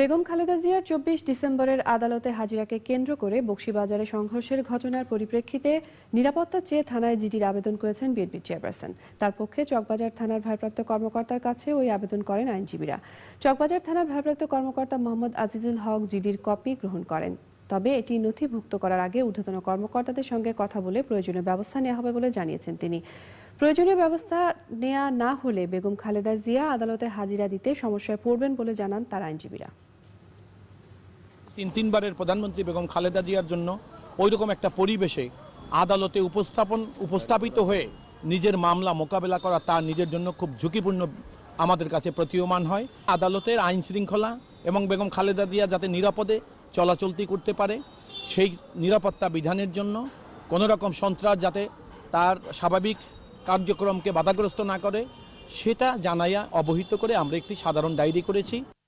বেগম খালেদা জিয়ার চব্বিশ ডিসেম্বরের আদালতে হাজিরাকে কেন্দ্র করে বক্সিবাজারে সংঘর্ষের ঘটনার পরিপ্রেক্ষিতে নিরাপত্তা চেয়ে থানায় জিডির আবেদন করেছেন বিএনপি চেয়ারপারসন। তার পক্ষে চকবাজার থানার ভারপ্রাপ্ত কর্মকর্তার কাছে ওই আবেদন করেন আইনজীবীরা। চকবাজার থানার ভারপ্রাপ্ত কর্মকর্তা মোহাম্মদ আজিজুল হক জিডির কপি গ্রহণ করেন। তবে এটি নথিভুক্ত করার আগে ঊর্ধ্বতন কর্মকর্তাদের সঙ্গে কথা বলে প্রয়োজনীয় ব্যবস্থা নেওয়া হবে বলে জানিয়েছেন তিনি। প্রয়োজনীয় ব্যবস্থা নেওয়া না হলে বেগম খালেদা জিয়া আদালতে হাজিরা দিতে সমস্যায় পড়বেন বলে জানান তার আইনজীবীরা। তিন, তিনবারের প্রধানমন্ত্রী বেগম খালেদা জিয়ার জন্য ওই রকম একটা পরিবেশে আদালতে উপস্থাপন, উপস্থাপিত হয়ে নিজের মামলা মোকাবেলা করা তা নিজের জন্য খুব ঝুঁকিপূর্ণ আমাদের কাছে প্রতীয়মান হয়। আদালতের আইন শৃঙ্খলা এবং বেগম খালেদা জিয়া যাতে নিরাপদে চলাচলতি করতে পারে, সেই নিরাপত্তা বিধানের জন্য কোনো রকম সন্ত্রাস যাতে তার স্বাভাবিক কার্যক্রমকে বাধাগ্রস্ত না করে সেটা জানাইয়া অবহিত করে আমরা একটি সাধারণ ডায়েরি করেছি।